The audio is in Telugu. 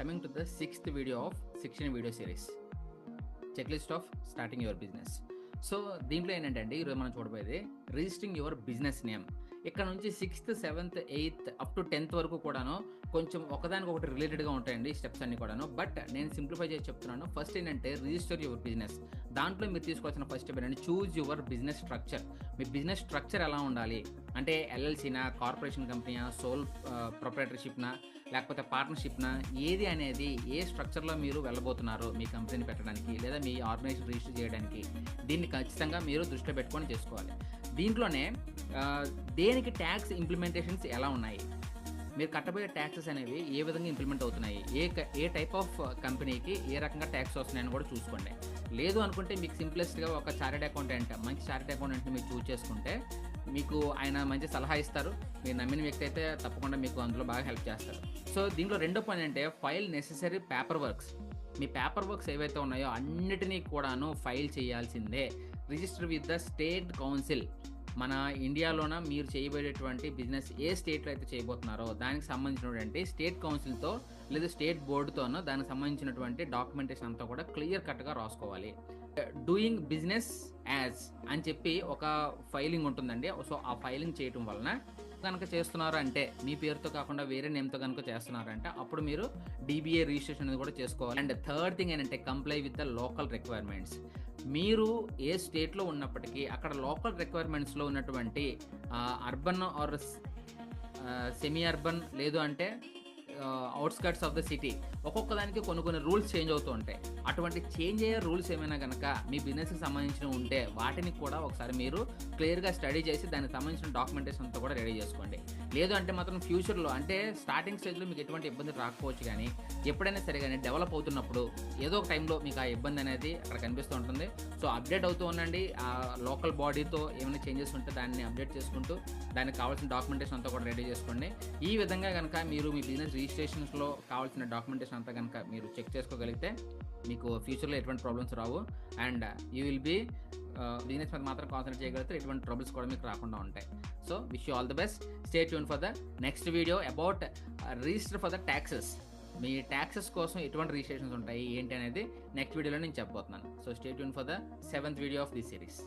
coming to the sixth video of 16 video series. Checklist of starting your business so దీంట్లో ఏంటంటే అండి ఈరోజు మనం చూడబోయేది రిజిస్టరింగ్ యువర్ బిజినెస్ నేమ్ ఇక్కడ నుంచి sixth seventh eighth up to tenth వరకు కూడాను కొంచెం ఒకదానికి ఒకటి రిలేటెడ్గా ఉంటాయండి స్టెప్స్ అన్ని కూడాను. బట్ నేను సింప్లిఫై చేసి చెప్తున్నాను. ఫస్ట్ ఏంటంటే రిజిస్టర్ యువర్ బిజినెస్ దాంట్లో మీరు తీసుకోవాల్సిన ఫస్ట్ స్టెప్ ఏంటంటే చూజ్ యువర్ బిజినెస్ స్ట్రక్చర్ మీ బిజినెస్ స్ట్రక్చర్ ఎలా ఉండాలి? అంటే ఎల్ఎల్సీనా కార్పొరేషన్ కంపెనీనా సోల్ ప్రొపరేటర్షిప్నా లేకపోతే పార్ట్నర్షిప్నా ఏది అనేది ఏ స్ట్రక్చర్లో మీరు వెళ్ళబోతున్నారు మీ కంపెనీని పెట్టడానికి లేదా మీ ఆర్గనైజేషన్ రిజిస్టర్ చేయడానికి? దీన్ని ఖచ్చితంగా మీరు దృష్టిలో పెట్టుకొని చేసుకోవాలి. దీంట్లోనే దేనికి ట్యాక్స్ ఇంప్లిమెంటేషన్స్ ఎలా ఉన్నాయి? మీరు కట్టబోయే ట్యాక్సెస్ అనేవి ఏ విధంగా ఇంప్లిమెంట్ అవుతున్నాయి? ఏ ఏ టైప్ ఆఫ్ కంపెనీకి ఏ రకంగా ట్యాక్స్ వస్తున్నాయని కూడా చూసుకోండి. లేదు అనుకుంటే మీకు సింప్లెస్ట్గా ఒక చార్టెడ్ అకౌంటెంట్ మంచి చార్టెడ్ అకౌంటెంట్ని మీరు చూస్ చేసుకుంటే మీకు ఆయన మంచి సలహా ఇస్తారు. మీరు నమ్మిన వ్యక్తి అయితే తప్పకుండా మీకు అందులో బాగా హెల్ప్ చేస్తారు. సో దీంట్లో రెండో పని అంటే ఫైల్ నెసెసరీ పేపర్ వర్క్స్ మీ పేపర్ వర్క్స్ ఏవైతే ఉన్నాయో అన్నిటినీ కూడాను ఫైల్ చేయాల్సిందే. Register with the state council. మన ఇండియాలోన మీరు చేయబడేటువంటి బిజినెస్ ఏ స్టేట్లో అయితే చేయబోతున్నారో దానికి సంబంధించినటువంటి స్టేట్ కౌన్సిల్తో లేదా స్టేట్ బోర్డుతోనో దానికి సంబంధించినటువంటి డాక్యుమెంటేషన్ అంతా కూడా క్లియర్ కట్గా రాసుకోవాలి. డూయింగ్ బిజినెస్ యాజ్ అని చెప్పి ఒక ఫైలింగ్ ఉంటుందండి. సో ఆ ఫైలింగ్ చేయటం వలన కనుక చేస్తున్నారు అంటే మీ పేరుతో కాకుండా వేరే నేమ్తో కనుక చేస్తున్నారంటే అప్పుడు మీరు డిబిఏ రిజిస్ట్రేషన్ అనేది కూడా చేసుకోవాలి. అండ్ థర్డ్ థింగ్ ఏంటంటే comply with the local requirements. మీరు ఏ స్టేట్లో ఉన్నప్పటికీ అక్కడ లోకల్ రిక్వైర్మెంట్స్లో ఉన్నటువంటి అర్బన్ ఆర్ సెమీ అర్బన్ లేదు అంటే అవుట్స్కట్స్ ఆఫ్ ద సిటీ ఒక్కొక్క దానికి కొన్ని కొన్ని రూల్స్ చేంజ్ అవుతూ ఉంటాయి. అటువంటి చేంజ్ అయ్యే రూల్స్ ఏమైనా కనుక మీ బిజినెస్కి సంబంధించిన ఉంటే వాటిని కూడా ఒకసారి మీరు క్లియర్గా స్టడీ చేసి దానికి సంబంధించిన డాక్యుమెంటేషన్ అంతా కూడా రెడీ చేసుకోండి. లేదు అంటే మాత్రం ఫ్యూచర్లో అంటే స్టార్టింగ్ స్టేజ్లో మీకు ఎటువంటి ఇబ్బంది రాకపోవచ్చు కానీ ఎప్పుడైనా సరే కానీ డెవలప్ అవుతున్నప్పుడు ఏదో ఒక టైంలో మీకు ఆ ఇబ్బంది అనేది అక్కడ కనిపిస్తూ ఉంటుంది. సో అప్డేట్ అవుతూ ఉండండి. ఆ లోకల్ బాడీతో ఏమైనా చేంజెస్ ఉంటే దాన్ని అప్డేట్ చేసుకుంటూ దానికి కావాల్సిన డాక్యుమెంటేషన్ అంతా కూడా రెడీ చేసుకోండి. ఈ విధంగా కనుక మీరు మీ బిజినెస్ రిజిస్ట్రేషన్స్లో కావాల్సిన డాక్యుమెంటేషన్ అంతా కనుక మీరు చెక్ చేసుకోగలిగితే మీకు ఫ్యూచర్లో ఎటువంటి problems Rao. And you will be business మీద మాత్రం కాన్సన్ట్రేట్ చేయగలిగితే ఎటువంటి ట్రబుల్స్ కూడా మీకు రాకుండా ఉంటాయి. So wish you all the best stay tune for the next video about register for the taxes me taxes కోసం ఎటువంటి రిజిస్ట్రేషన్స్ ఉంటాయి ఏంటి అనేది నెక్స్ట్ వీడియోలో నేను చెప్పబోతున్నాను. So stay tune for the seventh video of this series